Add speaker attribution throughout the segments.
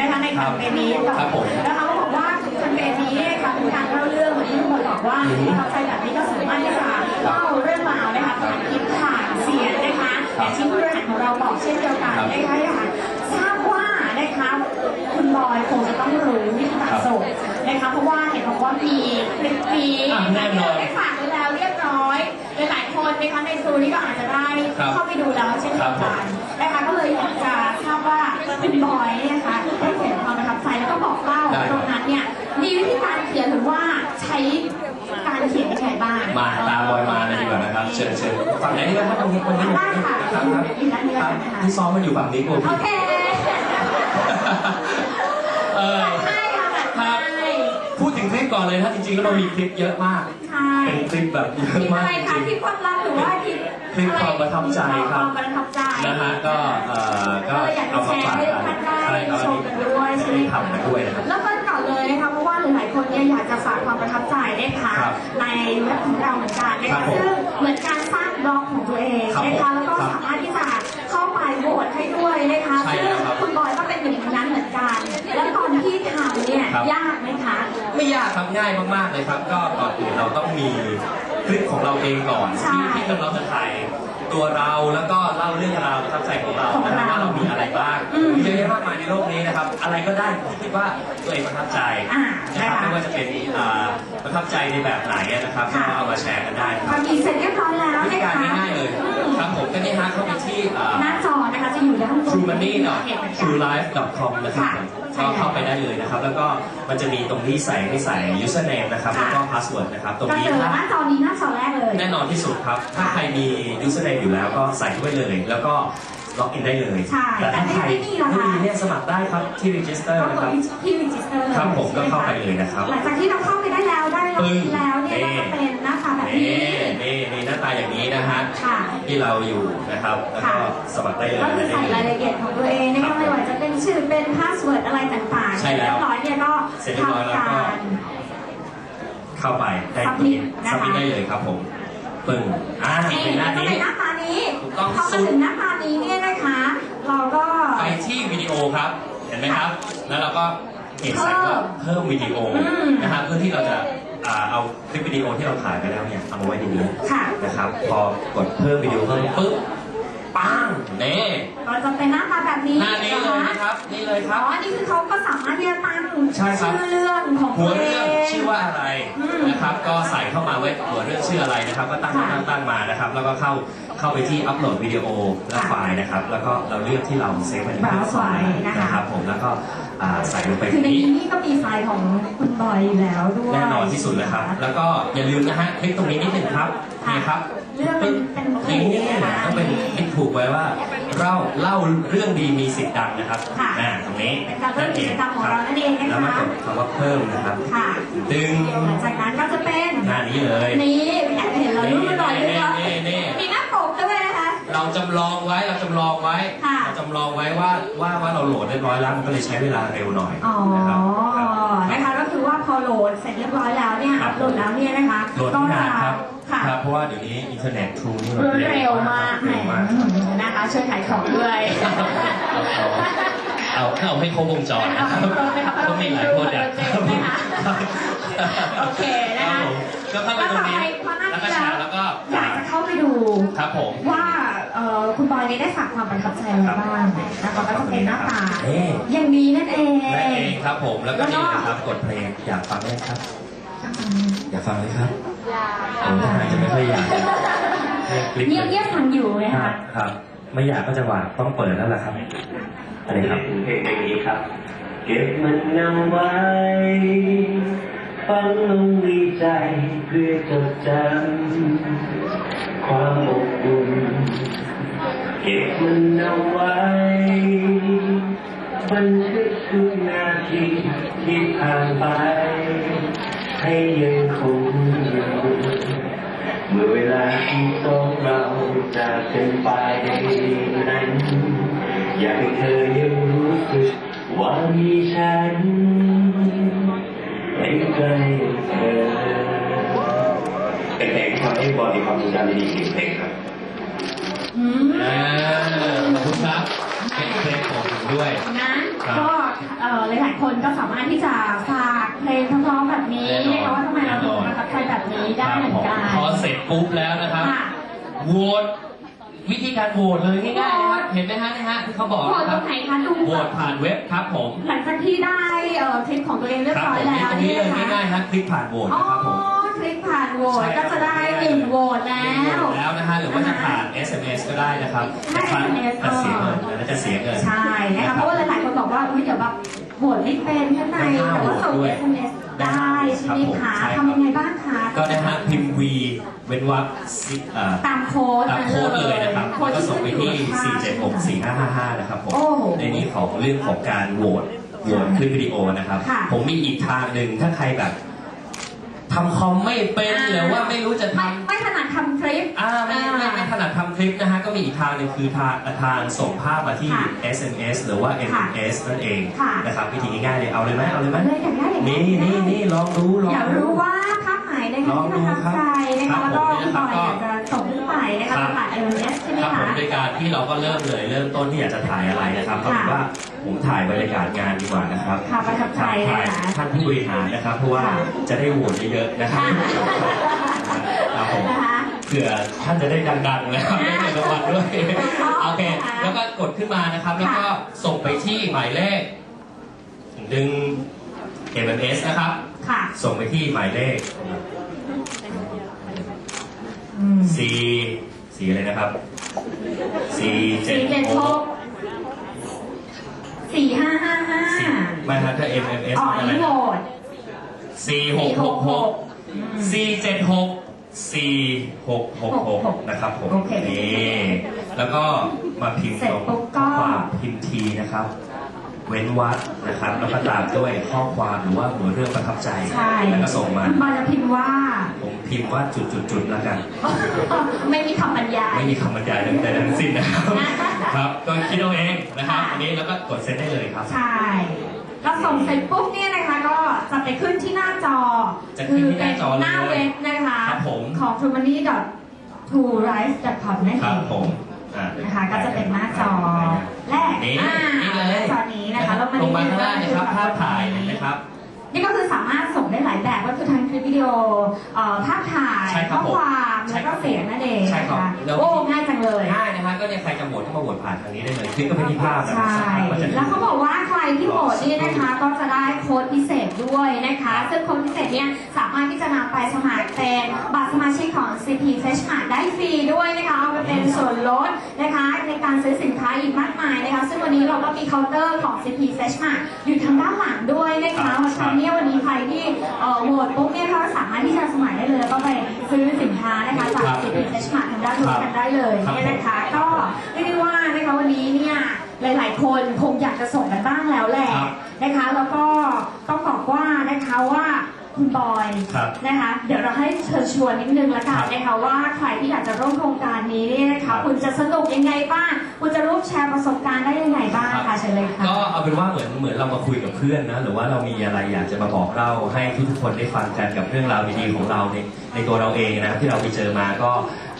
Speaker 1: นะคะในแคมเปญนี้
Speaker 2: ครับผม
Speaker 1: แล้วเขาก็บอกว่าแคมเปญนี้ค่ะเป็นการเล่าเรื่องเหมือนที่ทุกคนบอกว่าประทับใจแบบนี้ก็สามารถที่จะเล่าเรื่องราวนะคะผ่านคลิปผ่านเสียงนะคะอย่างที่ผู้บริหารของเราบอกเช่นเดียวกันนะคะอยากทราบว่านะคะคุณบอยคงจะต้องรู้วิธีการส่งนะคะเพราะว่าเห็นบอกว่ามีคลิปนี้
Speaker 2: อะแน่นอน
Speaker 1: ได้ฝากไว้แล้วเรียบร้อยหลายๆคนนะคะในซูนี้ก็อาจจะได้
Speaker 2: ครับ
Speaker 1: เข้าไปดูแล้วเช่นเดียวกัน มาตา
Speaker 2: มบอยมาเลยดีกว่านะครับ เชิญเชิญฝั่งไหนดีครับตรงนี้ตรงนี้
Speaker 1: ได้ค่ะ
Speaker 2: ครับครับ
Speaker 1: อยู่ด้านนี้
Speaker 2: ค
Speaker 1: แล้ว
Speaker 2: รับ
Speaker 1: กันนะคะ
Speaker 2: ที่ซ้อมมันอยู่ฝั่งนี้กู
Speaker 1: โอเค
Speaker 2: เออ
Speaker 1: ใช่ค่ะแบบ
Speaker 2: ครับ
Speaker 1: ใช่
Speaker 2: พูดถึงคลิปก่อนเลยนะจริงๆแล้วมันมีคลิปเยอะมาก
Speaker 1: ใช่
Speaker 2: เป็นคลิปแบบเย
Speaker 1: คลิ
Speaker 2: อะ
Speaker 1: ป
Speaker 2: มา
Speaker 1: อะ
Speaker 2: ก
Speaker 1: ไร
Speaker 2: จ
Speaker 1: คะ
Speaker 2: ริง
Speaker 1: คลิปความลับหรือว่าคลิป
Speaker 2: คลิปความประทับใจครับ
Speaker 1: ความประทับใจ
Speaker 2: ๆนะฮะก็เอ่อก็
Speaker 1: ก็เลยอยากจะ
Speaker 2: เอา
Speaker 1: แช
Speaker 2: มา
Speaker 1: ร์
Speaker 2: ฝาก
Speaker 1: ให้
Speaker 2: กัน
Speaker 1: ท่านได้
Speaker 2: ใช่ก็
Speaker 1: ชมกันด้วยใช่ไหม
Speaker 2: ได้
Speaker 1: คะ
Speaker 2: ทำกันด้วยนะครับ
Speaker 1: อยากจะฝากความประทับใจนะคะ
Speaker 2: ครับ
Speaker 1: ในเว็บของเราเหมือนกันนะ
Speaker 2: ครั
Speaker 1: คะ
Speaker 2: บผม
Speaker 1: ซึ่งเหมือนการสร้างบล็อกของตัวเอง
Speaker 2: ครับ
Speaker 1: นะคะ
Speaker 2: ผม
Speaker 1: แล้วก็
Speaker 2: ครับ
Speaker 1: สามารถที่จะเข้าไปโหวตให้ด้วยนะคะ
Speaker 2: ใช่
Speaker 1: ซึ่ง
Speaker 2: แล้วครับ
Speaker 1: คุณบอยก็เป็นหนึ่งในนั้นเหมือนกัน แล้วตอนที่ทำเนี่ย
Speaker 2: ครับ
Speaker 1: ยากไหมคะ
Speaker 2: ไม่ยากครับง่ายมากๆเลยครับ ก็ก่อนอื่นเราต้องมีคลิปของเราเองก่อน
Speaker 1: ใช่
Speaker 2: ที่ที่เราจะถ่าย ตัวเราแล้วก็เล่าเรื่องราวประทับใจของเรา
Speaker 1: ของ
Speaker 2: นะครับ
Speaker 1: เรา
Speaker 2: ว่าเรามีอะไรบ้าง
Speaker 1: อืม
Speaker 2: มีเยอะแยะมากมายในโลกนี้นะครับ อะไรก็ได้ที่คิดว่าตัวเองประทับใจ
Speaker 1: อ่า
Speaker 2: นะครับ
Speaker 1: นะคะ
Speaker 2: ไม่ว่าจะเป็นอ่าประทับใจในแบบไหนนะครับก็
Speaker 1: ค่ะ
Speaker 2: เอามาแชร์กันได้นะค
Speaker 1: พ
Speaker 2: รั
Speaker 1: อบมีเสร็จเรียบร้อยแล้ว
Speaker 2: วิธี
Speaker 1: นะ
Speaker 2: การ
Speaker 1: คะ
Speaker 2: ง่ายๆเลยครับผมก็นี่ฮะเข้าไปที่อ่า
Speaker 1: หน้าจอนะคะจะอยู่ด้านบน
Speaker 2: True Money เนาะ
Speaker 1: เห็นเหมือนกัน
Speaker 2: True Life com นะครับ
Speaker 1: ค่ะ
Speaker 2: ก็เข้าไปได้เลยนะครับ แล้วก็มันจะมีตรงที่ใส่ให้ใส่ username นะครับ
Speaker 1: ค่ะ
Speaker 2: แล้วก็ password นะครับตรง
Speaker 1: ก็
Speaker 2: นี้
Speaker 1: เจอห
Speaker 2: ถ้า
Speaker 1: น้าจอนี้หน้าจอแรกเลย
Speaker 2: แน่นอนที่สุดครับ ถ้าใครมี username อยู่แล้วก็ใส่เข้าไปเลย แล้วก็ล็อกอินได้เลย
Speaker 1: ใช่
Speaker 2: แต่ถ้าใคร
Speaker 1: แต่ไม่มีเหรอคะ
Speaker 2: ไม่มีเนี่ยสมัครได้ครับที่ register
Speaker 1: ก็
Speaker 2: นะ
Speaker 1: ก
Speaker 2: ค
Speaker 1: ด
Speaker 2: รับ
Speaker 1: ที่ register เลย
Speaker 2: ครับผม
Speaker 1: ใช่ห
Speaker 2: ก็เข้าไปเลยนะครับ
Speaker 1: หลังจากที่เราเข้าไปได้แล้วได้ล็อกอินแล้วเนี่ย
Speaker 2: ปึ้
Speaker 1: ก็
Speaker 2: ง
Speaker 1: จะเป็นหน้าตาแบบนี้
Speaker 2: นี่นี่นี่หน้าตาอย่างนี้นะฮะ
Speaker 1: ค่ะ
Speaker 2: ที่เราอยู่นะครับ แล้วก็
Speaker 1: ค่ะ
Speaker 2: สมัครได้เลย
Speaker 1: ก็คือใส่รายละเอียดของตัวเอ เป็นชื่อเป็นพาสเวิร์ดอะไรต่างๆ
Speaker 2: ใช่แล้ว
Speaker 1: เรียบร้อยเนี่ยก็
Speaker 2: เสร็จเรียบร้อยแล้ว
Speaker 1: ทำ
Speaker 2: ก็
Speaker 1: การ
Speaker 2: เข้าไปได้
Speaker 1: Submit นะคะ
Speaker 2: สมิได้เลยครับผมปึ้งอ่า
Speaker 1: นี่
Speaker 2: เป็นหน้า
Speaker 1: ก็
Speaker 2: นี้
Speaker 1: เป็นหน้าตานี้
Speaker 2: ถูกต้อง
Speaker 1: พอ
Speaker 2: สุ
Speaker 1: มา
Speaker 2: ด
Speaker 1: ถึงหน้าตานี้เนี่ยนะคะ เราก็
Speaker 2: ไปที่วิดีโอครับ เห็นไหมครับ แล้วเราก็เขียนใส่ว่าเพิ่มวิดีโอ
Speaker 1: อืม
Speaker 2: นะครับเพื่อที่เราจะอ่าเอาคลิปวิดีโอที่เราถ่ายไปแล้วเนี่ยเอามาไว้ในนี้
Speaker 1: ค่ะ
Speaker 2: นะครับ พอกดเพิ่มวิดีโอเพิ่มปุ๊บปังเน่
Speaker 1: ก็จะเป็นหน้าตาแบบนี้
Speaker 2: หน้านี้เลยนะครับ นี่เลยค
Speaker 1: อ๋
Speaker 2: รั
Speaker 1: อบ อันนี้คือเขาก็สามารถที่จะตั้ง
Speaker 2: ใช่ครับ
Speaker 1: ชื่อเรื่องของ
Speaker 2: หั
Speaker 1: ตัวว
Speaker 2: เรื่อง
Speaker 1: เอง
Speaker 2: ชื่อว่าอะไร
Speaker 1: อืม
Speaker 2: นะครับ ก็ใส่เข้ามาไว้หัวเรื่องชื่ออะไรนะครับ ก็ตั้ง
Speaker 1: ค่ะ
Speaker 2: ตั้งตั้งมานะครับ แล้วก็เข้าเข้าไปที่อัปโหลดวิดีโอและ
Speaker 1: ค่ะ
Speaker 2: ไฟล์นะครับ แล้วก็เราเลือกที่เราเซฟไว้ในเครื่อง
Speaker 1: Browse ไว้นะคะ
Speaker 2: นะครับผมแล้วก็อ่าใส่ลงไป
Speaker 1: คือใน
Speaker 2: นี้
Speaker 1: นี้นี่ก็มีไฟล์ของคุณบอยอยู่แล้วด้วย
Speaker 2: แน่นอนที่สุดเลยครับ แล้วก็อย่าลืมนะฮะคลิกตรงนี้นิดหนึ่งครับ
Speaker 1: ค่ะ
Speaker 2: นี่ครับ
Speaker 1: เรื่องเป็นเป็น
Speaker 2: นี่
Speaker 1: เพลงนะคะ
Speaker 2: ต้องเป็นคลิกถูกไว้ว่าเล่าเล่าเรื่องดีมีสิทธิ์ดังนะครับ
Speaker 1: ค่ะ
Speaker 2: อ่าตรงนี้
Speaker 1: เป็นการเริ่มกิจกรรมของเรานั่นเองนะคะ
Speaker 2: แล้วมากดคำว่าเพิ่มนะครับ
Speaker 1: ค่ะ
Speaker 2: ดึง
Speaker 1: หลังจากนั้นก็จะเป็น
Speaker 2: หน้านี้เลย
Speaker 1: นี่แอบเห็นแล้วรูปมันลอยด้วยว่า
Speaker 2: นี่นี่นี่
Speaker 1: มีหน้าปกด้วยนะคะ
Speaker 2: เราจำลองไว้เราจำลองไว้
Speaker 1: ค่ะ
Speaker 2: เราจำลองไว้ว่าว่าว่าเราโหลดเรียบร้อยแล้วมันก็เลยใช้เวลาเร็วหน่อย
Speaker 1: อ๋อ
Speaker 2: นะครับครับ
Speaker 1: นะคะก็คือว่าพอโหลดเสร็จเรียบร้อยแล้วเนี่ย
Speaker 2: ครั
Speaker 1: อั
Speaker 2: บ
Speaker 1: พโหลดแล้วเนี่ยนะคะ
Speaker 2: โหลด
Speaker 1: ก็
Speaker 2: ไม่
Speaker 1: จะ
Speaker 2: นานครับ
Speaker 1: ค่ะ
Speaker 2: ครับเพราะว่าเดี๋ยวนี้อินเทอร์เน็ตทรูนี่
Speaker 1: รวดเร็วมากแหม
Speaker 2: เร็วมาก
Speaker 1: นะคะช่วยขายของด้วย
Speaker 2: เอาเอาเอาให้ครบวงจรนะครับก็มีหลายโปรดักต์
Speaker 1: โอเคนะคะ
Speaker 2: ก็เข้าไปตรงนี้
Speaker 1: พอหน้า
Speaker 2: แล้วก็
Speaker 1: ที่
Speaker 2: แช
Speaker 1: แล้ว
Speaker 2: ร์แล้วก็
Speaker 1: อยากจะเข้าไปดู
Speaker 2: ครับผม
Speaker 1: ว่าเอ่อคุณบอยเนี่ยได้ฝากความประทับใจอะไรบ้างนะคะก็จะเป็นหน้าตา
Speaker 2: เอ๊ะ
Speaker 1: อย่างนี้นั่นเอง
Speaker 2: นั่นเองครับผมแล้วก็
Speaker 1: แล้วก็
Speaker 2: นี่นะครับกดเพลงอยากฟังไหมครับ อยากฟังไหมครับอ ยากอาจจะไม่ค่อยอยากให้คลิป
Speaker 1: เงียบเงียบๆฟังอยู่นะ
Speaker 2: ครั
Speaker 1: คะ
Speaker 2: บครับ ไม่อยากก็จะหวานต้องเปิดแล้วล่ะครับอะไรครับเพลงเพลงนี้ครับ
Speaker 3: เก็บมันเอาไว้ฟังลงในใจเพื่อจดจำความอบอุ่นเก็บมันเอาไว้บันทึกทุกนาทีที่ผ่านไป ให้ยังคงอยู่ เมื่อเวลาที่สองเราจากกันไปนั้น อยากให้เธอยังรู้สึกว่ามีฉันใกล้ๆเธอเป็นเพลงที่ทำให้บอดี้ความทรงจำดีๆอีกเพลงครับ
Speaker 1: อืม
Speaker 2: อ่าขอบคุณครับเป็นเพลงของผมด้วย
Speaker 1: นั้น
Speaker 2: ครับ
Speaker 1: ก็เอ่อหลายๆคนก็สามารถที่จะฝากเพลงเพราะๆแบบนี้
Speaker 2: แน่นอน
Speaker 1: นะคะว่าทำไมเราถึงประทับใจ แบบนี้ได้เหมือนกัน
Speaker 2: พอเสร็จปุ๊บแล้วนะครับ
Speaker 1: ค่ะ
Speaker 2: โหวตวิธีการโหวตเลยง่ายๆนะครับเห็นไหมฮะนะฮะที่เขาบอก
Speaker 1: โหวต
Speaker 2: นะค
Speaker 1: ต
Speaker 2: รั
Speaker 1: ร
Speaker 2: บ
Speaker 1: งไหนคะดู
Speaker 2: โหวตผ่านเว็บครับผม
Speaker 1: หลังจากที่ได้เอ่อคลิปของตัวเองเรียบ
Speaker 2: ครับ
Speaker 1: ร้อย
Speaker 2: ผม
Speaker 1: แล้ว
Speaker 2: ตรงนี้เลย
Speaker 1: นะคะ
Speaker 2: ง่ายๆฮะคลิกผ่านโหวต
Speaker 1: อ๋อ
Speaker 2: นะครับผม
Speaker 1: คลิกผ่านโหวต
Speaker 2: ใช่ครั
Speaker 1: ก็
Speaker 2: บ
Speaker 1: จะได้หนึ่งโหวตแล้
Speaker 2: โหว
Speaker 1: ว
Speaker 2: ตแล้วนะฮะหรือว่าจะผ่าน SMS ก็ได้นะครับ
Speaker 1: ถ้า SMS
Speaker 2: จะเสียเงินแล้วจะเสียเงิน
Speaker 1: ใช่นะคะเพราะว่าหลายๆคนบอกว่าอุ๊ยเดี๋ยวแบบ โหวตไม่เป็นข้างในแต่ว่าส่ง SMS ได้ใช่ไหมคะทำยังไงบ้างคะ
Speaker 2: ก็นะฮะพิมพ์ V เว้นวรรคสิเอ่อ
Speaker 1: ตามโค้ด
Speaker 2: ตามโค้ดเลยนะครับ
Speaker 1: โค้ด
Speaker 2: แล้วก็
Speaker 1: ที่
Speaker 2: ส่งไปที่
Speaker 1: ขึ้นอยู่ข้าง
Speaker 2: 4764555 นะครับผม
Speaker 1: โอ้โห
Speaker 2: ในนี้ของเรื่องของการโหวต โหวตคลิปวิดีโอนะครับ
Speaker 1: ค่ะ
Speaker 2: ผมมีอีกทางหนึ่งถ้าใครแบบทำคอมไม่เป็นหรือว่าไม่รู้จะท
Speaker 1: ไม่ไม่ถนัดทำคลิปำ
Speaker 2: อ่าไม่ไม่ไม่ถนัดทำคลิปนะฮะก็มีอีกทางหนึ่งคือทางทางส่งภาพมาที่
Speaker 1: ค่ะ
Speaker 2: SMS หรือว่า MMS นั่นเอง
Speaker 1: ค่ะ
Speaker 2: นะครับวิธีง่ายๆเลยเอาเลยไหมเอาเลยไหม
Speaker 1: เลยอย่างนี้อย่าง
Speaker 2: นี่นี่นี่ลองดูลอง
Speaker 1: อยาก
Speaker 2: ดู
Speaker 1: รู้ว่าภาพไหนนะคะที่ประทับใจนะคะแล้วก็พี่บอยอยากจะส่งขึ้นไปนะคะผ่าน LS ใช่ไหม
Speaker 2: ครับผ
Speaker 1: คะ
Speaker 2: มโดยการที่เราก็เริ่มเลยเริ่มต้นที่อยากจะถ่ายอะไรนะครับก็
Speaker 1: ค่ะ
Speaker 2: คือว่าผมถ่ายบรรยากาศงานดีกว่านะครับ
Speaker 1: ค่ะประทับใจ
Speaker 2: ถ่าย
Speaker 1: นะคะ
Speaker 2: ท่านผู้บริหารนะครับ เพราะว่า
Speaker 1: ค่ะ
Speaker 2: จะได้โหวตเยอะๆนะครับครับผม
Speaker 1: นะคะ
Speaker 2: เผื่อท่านจะได้ดังๆนะครับได้เงินรางวัลด้วย
Speaker 1: ต้อง
Speaker 2: โอเค
Speaker 1: นะคะ
Speaker 2: แล้วก็กดขึ้นมานะครับ แล้วก็
Speaker 1: ค่ะ
Speaker 2: ส่งไปที่หมายเลขดึง MMS นะครับ
Speaker 1: ค่ะ
Speaker 2: ส่งไปที่หมายเลข
Speaker 1: อืม
Speaker 2: C สีอะไรนะครับ C เจ็
Speaker 1: สี่
Speaker 2: ด
Speaker 1: เจ็ด
Speaker 2: ห
Speaker 1: ห
Speaker 2: ก
Speaker 1: กสี่ห้าห้าห้า
Speaker 2: ไม่ครับถ้า MMS
Speaker 1: อ๋อ
Speaker 2: อะ
Speaker 1: อัน
Speaker 2: ไร
Speaker 1: นี้โหวต
Speaker 2: C หกหกหก C เจ็ดหก C หกหกหกนะครับผม
Speaker 1: โอเค
Speaker 2: นี่แล้วก็มาพิมพ์
Speaker 1: เสร็จ
Speaker 2: ตรง
Speaker 1: ปุ๊บก็
Speaker 2: ข้อความพิมพ์ทีนะครับ เว้นวรรคนะครับ แล้วก็ตามด้วยข้อความหรือว่าหัวเรื่องประทับใจ
Speaker 1: ใช่
Speaker 2: แล้วก็ส่งมา
Speaker 1: คุณบอยจะพิมพ์ว่า
Speaker 2: ผมพิมพ์ว่าจุดจุดจุดๆๆแล้วกัน
Speaker 1: ไม่มีคำบรรยาย
Speaker 2: ไม่มีคำบรรยายใดๆทั้งสิ้นนะครับ ครับ ก็คิดเอาเองนะครับ
Speaker 1: ค่ะ
Speaker 2: อันนี้แล้วก็กดเซ็นได้เลยครับ
Speaker 1: ใช่เราส่งเสร็จปุ๊บเนี่ยนะคะก็จะ ไปขึ้นที่หน้าจอ
Speaker 2: จะขึ้นที่หน้าจอเลย
Speaker 1: หน้าเว็บนะคะ
Speaker 2: ครับผม
Speaker 1: ของ t r u m o n y t o r i s e c o m นั่น
Speaker 2: ค
Speaker 1: เอ
Speaker 2: รับ
Speaker 1: ง
Speaker 2: ผมอ่า
Speaker 1: นะคะก็จะเป็นหน้าจอแรก
Speaker 2: นี่
Speaker 1: อ่า
Speaker 2: นี่เลย
Speaker 1: หน้าจอนี้นะคะแล้ว
Speaker 2: ลงมาข้างล่างนะครับภาพถ่ายเห็นไหมครับ
Speaker 1: นี่ก็คือสามารถส่งได้หลายแบบก็คือทั้งคลิปวิดีโอเอ่อภาพถ่าย
Speaker 2: ใช่ครั
Speaker 1: ข้
Speaker 2: บ
Speaker 1: อ
Speaker 2: ผม
Speaker 1: ความ
Speaker 2: ใช่
Speaker 1: แล้ว
Speaker 2: ครั
Speaker 1: ก็
Speaker 2: บ
Speaker 1: เสียงนั่นเอง
Speaker 2: ใช่
Speaker 1: นะครับคะ
Speaker 2: แล้ว
Speaker 1: โอ้ง่ายจังเลย
Speaker 2: ง่ายนะ ฮะก็เนี่ยใครจะโหวตก็มาโหวตผ่านทางนี้ได้เลยคลิกก็ไปที่ภาพนะ
Speaker 1: ใช่
Speaker 2: ก็จะ
Speaker 1: แล้วเขาบอกว่าใครที่โหวตนี่นะคะ ก็จะได้โค้ดพิเศษด้วยนะคะ ซึ่งโค้ดพิเศษเนี่ยสามารถที่จะนำไปสมัครเป็นบัตรสมาชิกของ CP Fresh Mart ได้ฟรีด้วยนะคะเอาไปเป็นส่วนลดนะคะ ในการซื้อสินค้าอีกมากมายนะคะ ซึ่งวันนี้เราก็มีเคาน์เตอร์ของ CP Fresh Mart อยู่ทางด้านหลังด้วยนะคะเพราะฉะนั้นเนี่ยวันนี้ใครที่เอ่อโหวตปุ๊บเนี่ยเขาสามารถที่จะสมัครได้เลยแล้วก็ไปซื้อสินค้านะคะจาก CP Fresh Mart ทางด้านนู้นกันได้เลยเนี่ยนะคะก็เรียกได้ว่านะคะวันนี้เนี่ยหลาย ๆ คนคงอยากจะส่งกันบ้างแล้วแหละ
Speaker 2: ครับ
Speaker 1: นะคะ แล้วก็ต้องบอกว่านะคะว่า คุณบอย
Speaker 2: ครับ
Speaker 1: นะคะ เดี๋ยวเราให้เชิญชวนนิดนึงละกันนะคะว่าใครที่อยากจะร่วมโครงการนี้เนี่ยนะ
Speaker 2: ครั
Speaker 1: คะ
Speaker 2: บ
Speaker 1: คุณจะสนุกยังไงบ้าง คุณจะร่วมแชร์ประสบการณ์ได้ยังไงบ้าง
Speaker 2: ครั
Speaker 1: คะ
Speaker 2: บ
Speaker 1: เชิญเลยค่ะ
Speaker 2: ก็เอาเป็นว่าเหมือนเหมือนเรามาคุยกับเพื่อนนะหรือว่าเรามีอะไรอยากจะมาบอกเล่าให้ทุกๆคนได้ฟังกันกับเรื่องราวดีๆของเราในในตัวเราเองนะครับที่เราไปเจอมาก็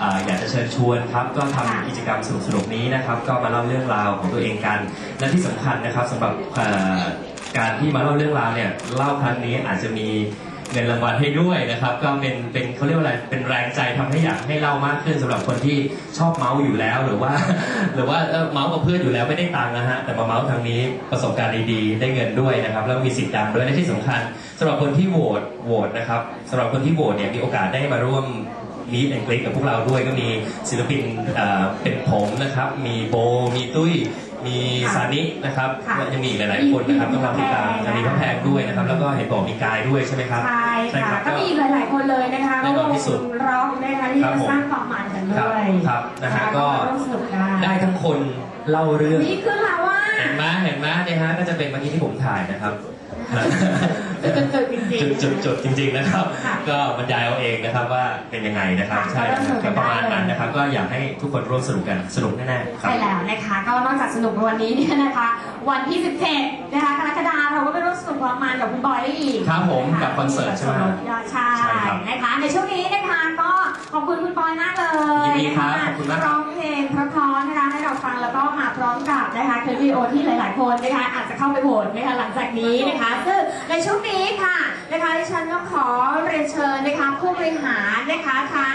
Speaker 2: อ่าอยากจะเชิญชวนครับก็ทำ
Speaker 1: ค่ะ
Speaker 2: กิจกรรมสนุกๆนี้นะครับ ก็มาเล่าเรื่องราวของตัวเองกันและที่สำคัญนะครับสำหรับเอ่อ การที่มาเล่าเรื่องราวเนี่ยเล่าครั้งนี้อาจจะมีเงินรางวัลให้ด้วยนะครับ ก็เป็นเป็นเขาเรียกว่าอะไรเป็นแรงใจทำให้อยากให้เล่ามากขึ้นสำหรับคนที่ชอบเมาส์อยู่แล้วหรือว่า หรือว่าเมาส์กับเพื่อนอยู่แล้วไม่ได้ตังค์นะฮะแต่มาเมาส์ทางนี้ประสบการณ์ดีๆได้เงินด้วยนะครับ แล้วมีสิทธิ์ดังด้วยและที่สำคัญสำหรับคนที่โหวตโหวตนะครับสำหรับคนที่โหวตเนี่ยมีโอกาสได้มาร่วมมีแอนกลิกกับพวกเราด้วยก็มีศิลปินเอ่อเป็นผมนะครับ มีโบ มีตุ้ย มีสานินะครับ
Speaker 1: ค่ะ
Speaker 2: และยังมีอีกหลายๆคนนะครับต้องรอติดตามจะมีพระแพงด้วยนะครับ แล้วก็เห็นบอกมีกายด้วยใช่ไหมครับ
Speaker 1: ใช่ค่ะ
Speaker 2: รับ
Speaker 1: ก็มีอีกหลายๆคนเลยนะคะ
Speaker 2: แน่นอนที่สุด
Speaker 1: ร็อกนะคะที่
Speaker 2: ครับ
Speaker 1: จะ
Speaker 2: ผม
Speaker 1: สร้างความมันกัน
Speaker 2: ครับ
Speaker 1: ด้วย
Speaker 2: ครับนะฮะก็
Speaker 1: ร่วมสนุกกัน
Speaker 2: ได้ทั้งคนเล่าเรื่อง
Speaker 1: นี่คือเราว่า
Speaker 2: เห็นไหมเห็นไหมเนี่ยฮะก็จะเป็นเมื่อกี้ที่ผมถ่ายนะครับ
Speaker 1: จุดๆจริง
Speaker 2: จุด
Speaker 1: ๆ
Speaker 2: จุดจุดจริง ๆนะครับ
Speaker 1: ค่ะ
Speaker 2: ก็บรรยายเอาเองนะครับว่าเป็นยังไงนะครับ
Speaker 1: ค่ะ
Speaker 2: ใช่
Speaker 1: ก็สนุกกั
Speaker 2: ก็
Speaker 1: น
Speaker 2: ประมาณ
Speaker 1: ได้เลย
Speaker 2: นั้นนะครับ ก็อยากให้ทุกคนร่วมสนุกกันสนุกแน่ๆครับ
Speaker 1: ใช่แล้วนะคะ ก็นอกจากสนุกในวันนี้เนี่ยนะคะ วันที่ 17 นะคะกรกฎาคมเราก็ไปร่วมสนุกความมันกับคุณบอยได้อีก
Speaker 2: ครับผมะะกับคอนเสิร์ตใช่ไหม
Speaker 1: ใช่
Speaker 2: ใช่ครับ
Speaker 1: นะคะในช่วงนี้นะคะก็ขอบคุณคุณปอยมากเลย
Speaker 2: ยินดีครับ
Speaker 1: นะะ
Speaker 2: ขอบคุณมาก
Speaker 1: ร้องเพลงเพราะๆนะคะให้เรา ฟังแล้วก็มาพร้อมกับนะคะคลิปวิดีโอที่หลาย ๆ คนนะคะอาจจะเข้าไปโหวตนะคะหลังจากนี้นะคะซึ่งในช่วงนี้ค่ะนะคะดิฉันต้องขอเรียนเชิญนะคะผู้บริหารนะคะทั้ง